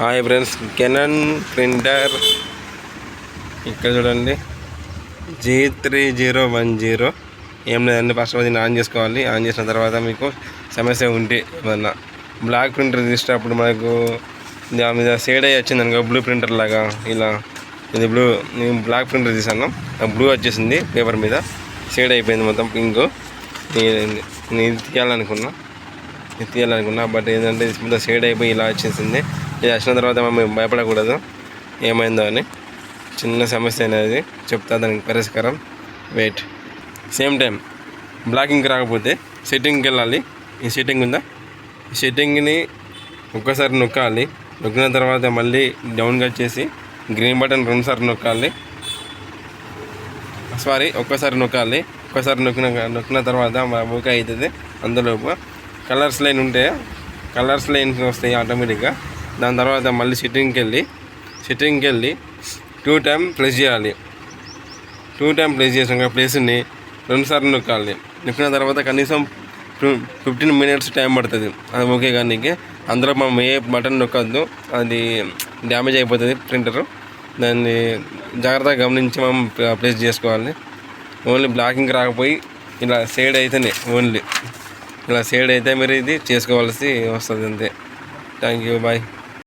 Hi friends Canaan printer ఇక్కడ చూడండి. G three zero one zero ఏం లేదండి ఫస్ట్ ఆఫ్ ఆన్ చేసుకోవాలి. ఆన్ చేసిన తర్వాత మీకు సమస్య ఉంటే ఏమన్నా బ్లాక్ ప్రింటర్ తీసేటప్పుడు మనకు దాని మీద షేడ్ అయ్యి వచ్చింది అనుకో బ్లూ ప్రింటర్ లాగా ఇలా ఇది బ్లూ నేను బ్లాక్ ప్రింటర్ తీసాను. బ్లూ వచ్చేసింది పేపర్ మీద. షేడ్ అయిపోయింది మొత్తం పింక్ నేను తీయాలనుకున్నా. ఇది తీయాలనుకున్నా బట్ ఏంటంటే ఇది షేడ్ అయిపోయి ఇలా వచ్చేసింది. ఇది వచ్చిన తర్వాత మేము భయపడకూడదు. ఏమైందో అని. చిన్న సమస్య అనేది చెప్తా దానికి పరిష్కారం. వెయిట్ సేమ్ టైం బ్లాకింగ్ రాకపోతే సెట్టింగ్కి వెళ్ళాలి. ఈ సెట్టింగ్ ఉందా? ఈ సెట్టింగ్ని ఒక్కసారి నొక్కాలి. నొక్కిన తర్వాత మళ్ళీ డౌన్గా చేసి గ్రీన్ బటన్ రెండుసార్లు నొక్కాలి. సారీ ఒక్కసారి నొక్కాలి. ఒక్కసారి నొక్కిన నొక్కిన తర్వాత ఓకే అవుతుంది. అందులోపు కలర్స్ లైన్ ఉంటే కలర్స్ లైన్స్ వస్తాయి ఆటోమేటిక్గా దాని తర్వాత మళ్ళీ సిట్టింగ్కి వెళ్ళి సిట్టింగ్కి వెళ్ళి టూ టైం ప్లేస్ చేయాలి. టూ టైం ప్లేస్ చేసాక ప్లేస్ని రెండుసార్లు నొక్కాలి. నొక్కిన తర్వాత కనీసం ఫిఫ్టీన్ మినిట్స్ టైం పడుతుంది. అది ఓకే కానీ అందులో మనం ఏ బటన్ నొక్కద్దు అది డ్యామేజ్ అయిపోతుంది ప్రింటర్ దాన్ని జాగ్రత్తగా గమనించి మనం ప్లేస్ చేసుకోవాలి. ఓన్లీ బ్లాకింగ్ రాకపోయి ఇలా సైడ్ అయితేనే ఓన్లీ. ఇలా సైడ్ అయితే మీరు ఇది చేసుకోవాల్సి వస్తుంది అంతే. Thank you bye